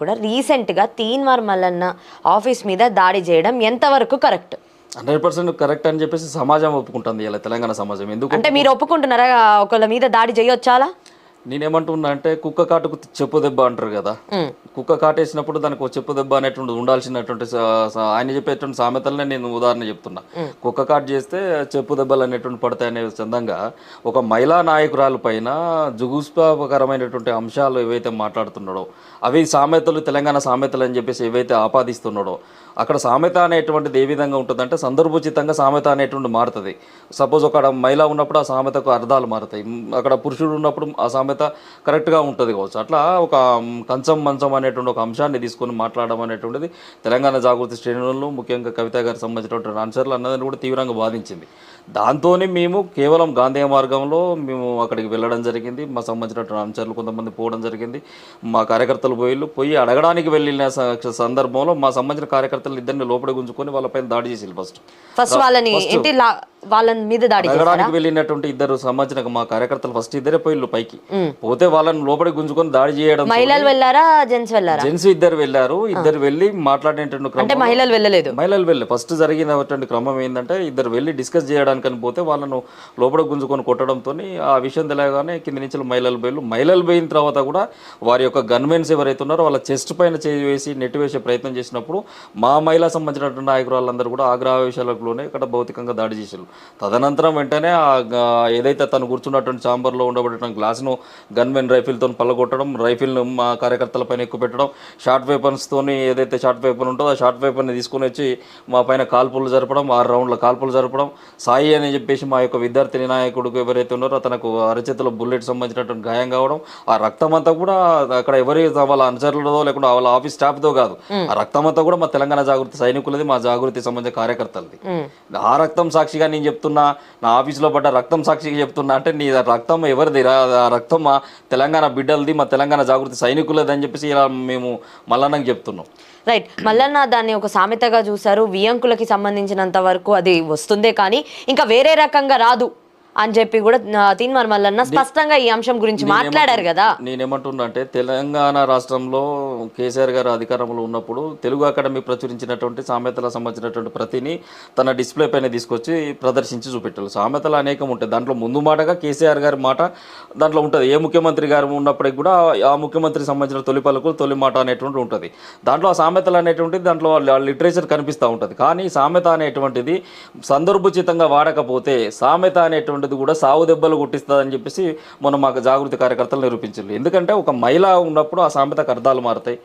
కూడా రీసెంట్గా తీన్మార్ మల్లన్న ఆఫీస్ మీద దాడి చేయడం ఎంతవరకు కరెక్ట్? హండ్రెడ్ పర్సెంట్ కరెక్ట్ అని చెప్పేసి సమాజం ఒప్పుకుంటుంది ఇలా తెలంగాణ సమాజం. ఎందుకు అంటే మీరు ఒప్పుకుంటున్నారా? ఒకళ్ళ మీద దాడి చేయొచ్చాలా? నేనేమంటున్నా అంటే కుక్క కాటుకు చెప్పు దెబ్బ అంటారు కదా. కుక్క కాటేసినప్పుడు దానికి ఒక చెప్పు దెబ్బ అనేటువంటి ఉండాల్సినటువంటి ఆయన చెప్పేటువంటి సామెతలనే నేను ఉదాహరణ చెప్తున్నా. కుక్క కాటు చేస్తే చెప్పు దెబ్బలు అనేటువంటి పడతాయి అనే చందంగా ఒక మహిళా నాయకురాలు పైన జుగుస్పాకరమైనటువంటి అంశాలు ఏవైతే మాట్లాడుతున్నాడో అవి సామెతలు తెలంగాణ సామెతలు అని చెప్పేసి ఏవైతే ఆపాదిస్తున్నాడో అక్కడ సామెత అనేటువంటిది ఏ విధంగా ఉంటుందంటే సందర్భోచితంగా సామెత అనేటువంటి మారుతుంది. సపోజ్ ఒక మహిళ ఉన్నప్పుడు ఆ సామెతకు అర్థాలు మారుతాయి. అక్కడ పురుషుడు ఉన్నప్పుడు ఆ సామెత కరెక్ట్గా ఉంటుంది కావచ్చు. అట్లా ఒక కంచం మంచం అనేటువంటి ఒక అంశాన్ని తీసుకొని మాట్లాడడం అనేటువంటిది తెలంగాణ జాగృతి శ్రేణులను ముఖ్యంగా కవిత గారికి సంబంధించినటువంటి ఆన్సర్లు అన్నదని కూడా తీవ్రంగా బాధించింది. దాంతోనే మేము కేవలం గాంధీ మార్గంలో మేము అక్కడికి వెళ్ళడం జరిగింది. మా సంబంధించినటువంటి ఆన్సర్లు కొంతమంది పోవడం జరిగింది. మా కార్యకర్తలు పోయి పోయి అడగడానికి వెళ్ళిన సందర్భంలో మా సంబంధించిన కార్యకర్తలు ఇద్దరిని లోపల గుంజుకొని వాళ్ళపైన దాడి చేసి ఫస్ట్. ఫస్ట్ వాళ్ళని వాళ్ళ మీద దాడి అడగడానికి వెళ్ళినటువంటి ఇద్దరు సంబంధించిన మా కార్యకర్తలు ఫస్ట్ ఇద్దరే పోయిళ్ళు పైకి. పోతే వాళ్ళని లోపలికి గుంజుకొని దాడి చేయడం మహిళలు వెళ్ళారా? జెంట్స్ వెళ్ళారా? జెంట్స్ ఇద్దరు వెళ్ళారు. ఇద్దరు వెళ్ళి మాట్లాడేటువంటి అంటే క్రమంలో మహిళలు వెళ్ళలేదు. మహిళలు వెళ్ళి ఫస్ట్ జరిగినటువంటి క్రమం ఏంటంటే ఇద్దరు వెళ్ళి డిస్కస్ చేయడానికని పోతే వాళ్ళను లోపల గుంజుకొని కొట్టడంతో ఆ విషయం తెలియగానే కింది నుంచి మహిళలు పోయిలు మహిళలు పోయిన తర్వాత కూడా వారి యొక్క గన్మెన్స్ ఎవరైతే ఉన్నారో వాళ్ళ చెస్ట్ పైన చేయి వేసి నెట్టి వేసే ప్రయత్నం చేసినప్పుడు మా మహిళా సంబంధించినటువంటి నాయకురాళ్ళందరూ కూడా ఆగ్రహావేశాలలోనే ఇక్కడ భౌతికంగా దాడి చేశారు. తదనంతరం వెంటనే ఏదైతే తను కూర్చున్నటువంటి ఛాంబర్లో ఉండబడిన గ్లాసును గన్మెన్ రైఫిల్తో పల్లగొట్టడం రైఫిల్ను మా కార్యకర్తల పైన ఎక్కువ పెట్టడం షార్ట్ వెపన్స్తోని ఏదైతే షార్ట్ వెపన్ ఉంటుందో ఆ షార్ట్ వెపన్ని తీసుకొని వచ్చి మా పైన కాల్పులు జరపడం ఆరు రౌండ్ల కాల్పులు జరపడం సాయి అని చెప్పేసి మా యొక్క విద్యార్థిని నాయకుడు ఎవరైతే ఉన్నారో తనకు అరచేతిలో బుల్లెట్ సంబంధించినటువంటి గాయం కావడం ఆ రక్తం అంతా కూడా అక్కడ ఎవరి వాళ్ళ అనుచరులదో లేకుండా వాళ్ళ ఆఫీస్ స్టాఫ్తో కాదు. ఆ రక్తం అంతా కూడా మా తెలంగాణ జాగృతి సైనికులది మా జాగృతి సంబంధించిన కార్యకర్తలది. ఆ రక్తం సాక్షిగా నేను చెప్తున్నా నా ఆఫీస్లో పడ్డ రక్తం సాక్షిగా చెప్తున్నా అంటే నీ రక్తం ఎవరిది? రక్తం మా తెలంగాణ బిడ్డలది మా తెలంగాణ జాగృతి సైనికులది అని చెప్పేసి ఇలా మేము మల్లన్నకి చెప్తున్నాం. రైట్. మల్లన్న దాన్ని ఒక సామెతగా చూసారు వియంకులకి సంబంధించినంత వరకు అది వస్తుందే కానీ ఇంకా వేరే రకంగా రాదు. అని చెప్పి కూడా తీన్మార్ మల్లన్న స్పష్టంగా ఈ అంశం గురించి మాట్లాడారు కదా. నేనేమంటున్నా అంటే తెలంగాణ రాష్ట్రంలో కేసీఆర్ గారు అధికారంలో ఉన్నప్పుడు తెలుగు అకాడమీ ప్రచురించినటువంటి సామెతల సంబంధించినటువంటి ప్రతిని తన డిస్ప్లే పైన తీసుకొచ్చి ప్రదర్శించి చూపెట్టారు. సామెతలు అనేకం ఉంటాయి. దాంట్లో ముందు మాటగా కేసీఆర్ గారి మాట దాంట్లో ఉంటుంది. ఏ ముఖ్యమంత్రి గారు ఉన్నప్పటికి కూడా ఆ ముఖ్యమంత్రికి సంబంధించిన తొలి పలుకులు తొలి మాట అనేటువంటి ఉంటుంది. దాంట్లో ఆ సామెతలు అనేటువంటిది దాంట్లో లిటరేచర్ కనిపిస్తూ ఉంటుంది. కానీ సామెత అనేటువంటిది సందర్భోచితంగా వాడకపోతే సామెత అనేటువంటిది కూడా సావు దెబ్బలు కొట్టిస్తుందని చెప్పేసి మొన్న మాకు జాగృతి కార్యకర్తలు నిరూపించారు ఎందుకంటే ఒక మహిళ ఉన్నప్పుడు ఆ సామెతకు అర్థాలు మారుతాయి.